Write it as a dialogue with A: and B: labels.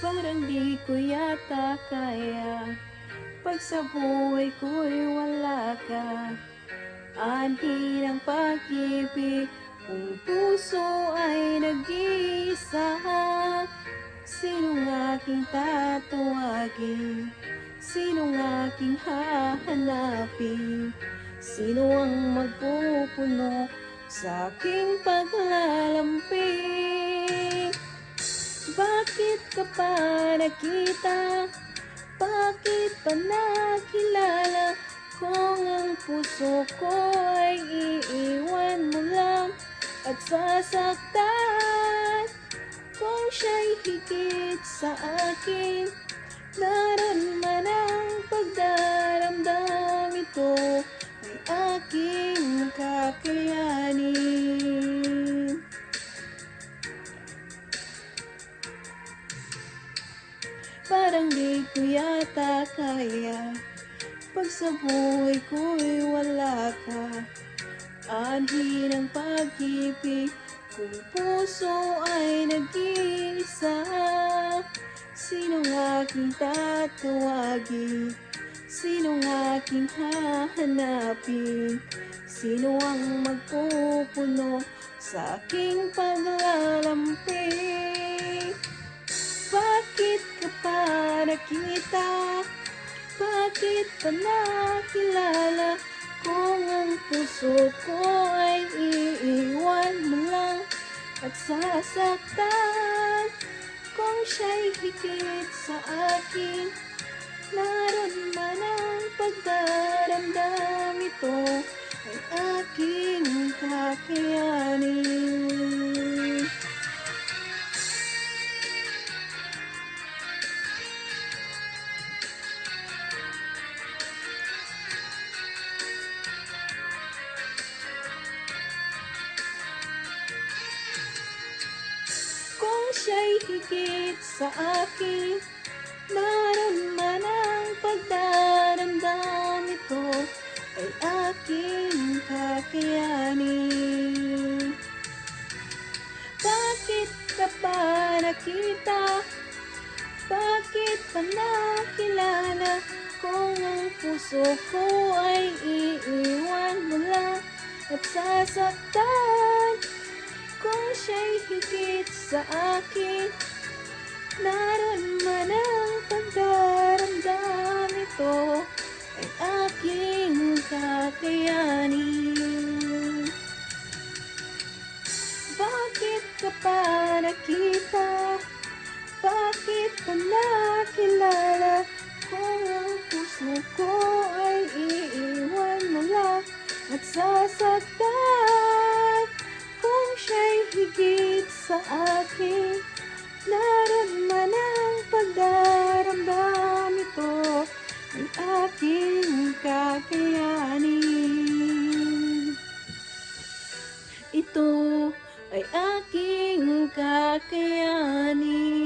A: Parang di ko yata kaya Pag sa buhay ko'y wala ka Anhi ng pag-ibig Kung puso ay nag-iisa Sinong aking tatawagin? Sinong aking hahanapin? Sino ang magpupuno sa aking paglalamping? Ka pa nakita? Bakit pa nakilala? Kung ang puso ko ay iiwan mo lang at sasaktan Kung siya'y higit sa akin Naroon Parang di ko yata kaya Pag sa buhay ko'y wala ka Anhi ng pag-ibig Kung puso ay nag-iisa Sinong aking tatawagin? Sinong aking hahanapin? Sino ang magpupuno sa aking paglalamping? Pa nakita? Bakit pa nakilala? Kung ang puso ko ay iiwan mo lang at sasaktan Kung siya'y higit sa akin Naroon man ang pagdaramdam ito ay aking kakayanin siya'y higit sa akin Naroon man ang pagdaramdam ito Ay aking kakayanin Bakit ka ba nakita? Bakit pa nakilala? Kung ang puso ko ay iiwan mo lang At sasaktan kung siya'y higit sa akin. Naroon man ang sa akin. Naroon man ang pagdaramdam ito Ay aking kakayanin. Ito ay aking kakayanin